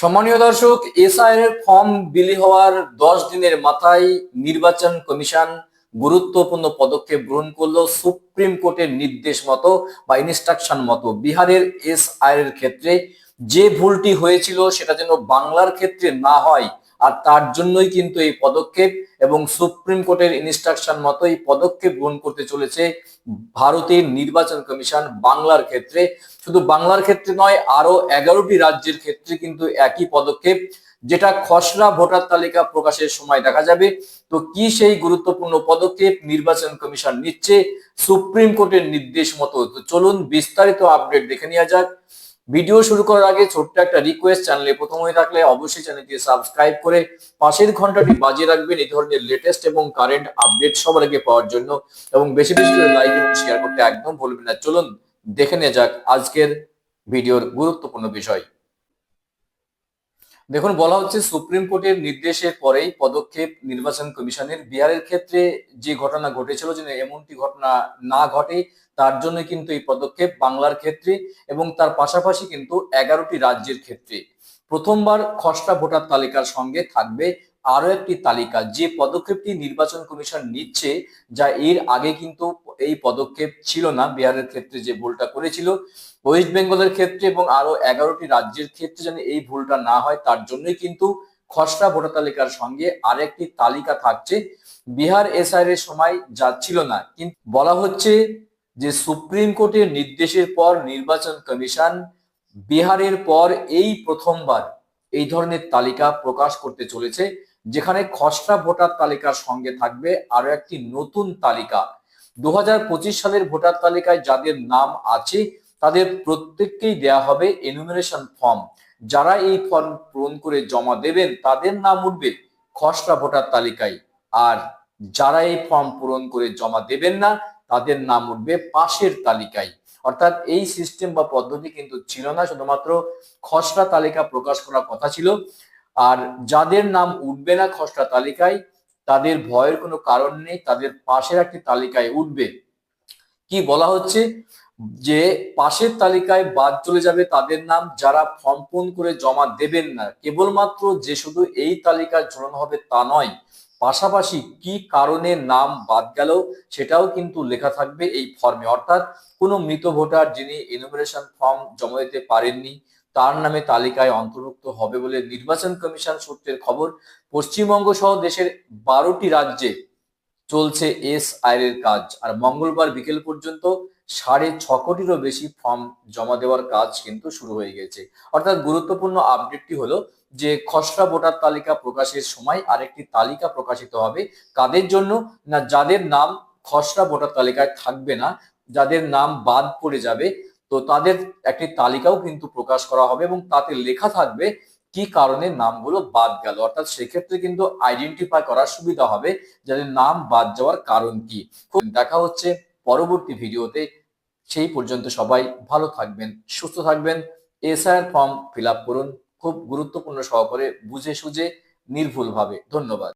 সম্মানীয় দর্শক, এসআইআর এর ফর্ম বিলি হওয়ার দশ দিনের মাথায় নির্বাচন কমিশন গুরুত্বপূর্ণ পদক্ষেপ গ্রহণ করল সুপ্রিম কোর্টের নির্দেশ মতো বা ইনস্ট্রাকশন মতো। বিহারের এসআইআর এর ক্ষেত্রে যে ভুলটি হয়েছিল সেটা যেন বাংলার ক্ষেত্রে না হয় আর তার জন্যই কিন্তু এই পদক্ষেপ এবং সুপ্রিম কোর্টের ইনস্ট্রাকশন মতো এই পদক্ষেপ গ্রহণ করতে চলেছে ভারতের নির্বাচন কমিশন বাংলার ক্ষেত্রে। শুধু বাংলার ক্ষেত্রে নয় আরও এগারোটি রাজ্যের ক্ষেত্রে কিন্তু একই পদক্ষেপ, যেটা খসড়া ভোটার তালিকা প্রকাশের সময় দেখা যাবে। তো কি সেই গুরুত্বপূর্ণ পদক্ষেপ নির্বাচন কমিশন নিচ্ছে? সুপ্রিম কোর্টের নির্দেশ মতো। তো চলুন বিস্তারিত আপডেট দেখে নেওয়া যাক। ভিডিও শুরু করার আগে ছোট্ট একটা রিকোয়েস্ট চ্যানেলে প্রথম হয়ে থাকলে অবশ্যই চ্যানেলটি সাবস্ক্রাইব করে পাশের ঘন্টাটি বাজিয়ে রাখবেন এই ধরনের লেটেস্ট এবং কারেন্ট আপডেট সবার আগে পাওয়ার জন্য এবং বেশি বেশি করে লাইক এবং শেয়ার করতে একদম ভুলবেন না। চলুন দেখে নেওয়া যাক আজকের ভিডিওর গুরুত্বপূর্ণ বিষয়। দেখুন, বলা হচ্ছে সুপ্রিম কোর্টের নির্দেশের পরেই পদক্ষেপ নির্বাচন কমিশনের। বিহারের ক্ষেত্রে যে ঘটনা ঘটেছিল যে এমনটি ঘটনা না ঘটে, তার জন্য কিন্তু এই পদক্ষেপ বাংলার ক্ষেত্রে এবং তার পাশাপাশি কিন্তু এগারোটি রাজ্যের ক্ষেত্রে। প্রথমবার খসড়া ভোটার তালিকার সঙ্গে থাকবে আরও একটি তালিকা। যে পদক্ষেপটি নির্বাচন কমিশন নিচ্ছে, যা এর আগে কিন্তু এই পদক্ষেপ ছিল না। বিহারের ক্ষেত্রে যে ভুলটা করেছিল, ওয়েস্ট বেঙ্গলের ক্ষেত্রে এবং আরও এগারোটি রাজ্যের ক্ষেত্রে যেন এই ভুলটা না হয়, তার জন্যই কিন্তু খসড়া ভোটার তালিকার সঙ্গে আরেকটি তালিকা থাকছে। বিহার এসআর এর সময় যাচ্ছিল না, কিন্তু বলা হচ্ছে যে সুপ্রিম কোর্টের নির্দেশের পর নির্বাচন কমিশন বিহারের পর এই প্রথমবার এই ধরনের তালিকা প্রকাশ করতে চলেছে, যেখানে খসড়া ভোটার তালিকার সঙ্গে থাকবে আরও একটি নতুন তালিকা। দু হাজার পঁচিশ সালের ভোটার তালিকায় যাদের নাম আছে, তাদের প্রত্যেককেই দেয়া হবে এনুমিনেশন ফর্ম যারা এই ফর্ম পূরণ করে জমা দেবেন, তাদের নাম উঠবে খসড়া ভোটার তালিকায়। আর যারা এই ফর্ম পূরণ করে জমা দেবেন না, তাদের নাম উঠবে পাশের তালিকায়। অর্থাৎ এই সিস্টেম বা পদ্ধতি কিন্তু ছিল না, শুধুমাত্র খসড়া তালিকা প্রকাশ করার কথা ছিল। আর যাদের নাম উঠবে না খসড়া তালিকায় তাদের ভয়ের কোনো কারণ নেই, তাদের পাশের একটি তালিকায় উঠবে। কি বলা হচ্ছে? যে পাশের তালিকায় বাদ চলে যাবে তাদের নাম যারা ফর্ম পূরণ করে জমা দেবেন না। কেবলমাত্র যে শুধু এই তালিকায় ঝোলানো হবে তা নয়, পাশাপাশি কি কারণে নাম বাদ গেল সেটাও কিন্তু লেখা থাকবে এই ফর্মে। অর্থাৎ কোনো মৃত ভোটার যিনি এনুমারেশন ফর্ম জমা দিতে পারেননি তার নামে তালিকায় অন্তর্ভুক্ত হবে বলে নির্বাচন কমিশন সূত্রের খবর, পশ্চিমবঙ্গ সহ দেশের বারোটি রাজ্যে চলছে এস এর কাজ। আর মঙ্গলবার বিকেল পর্যন্ত সাড়ে ছ কোটিরও বেশি ফর্ম জমা দেওয়ার কাজ কিন্তু শুরু হয়ে গেছে। অর্থাৎ গুরুত্বপূর্ণ আপডেটটি হলো যে, খসড়া ভোটার তালিকা প্রকাশের সময় আরেকটি তালিকা প্রকাশিত হবে। কাদের জন্য? না, যাদের নাম খসড়া ভোটার তালিকায় থাকবে না, যাদের নাম বাদ পড়ে যাবে তো তাদের একটি তালিকাও কিন্তু প্রকাশ করা হবে এবং তাতে লেখা থাকবে কি কারণে নামগুলো বাদ গেল। অর্থাৎ সেক্ষেত্রে কিন্তু আইডেন্টিফাই করার সুবিধা হবে যাদের নাম বাদ যাওয়ার কারণ কি। দেখা হচ্ছে পরবর্তী ভিডিওতে। সেই পর্যন্ত সবাই ভালো থাকবেন, সুস্থ থাকবেন। এসআইআর ফর্ম ফিল করুন। খুব গুরুত্বপূর্ণ সহকারে বুঝে সুঝে, নির্ভুলভাবে। ধন্যবাদ।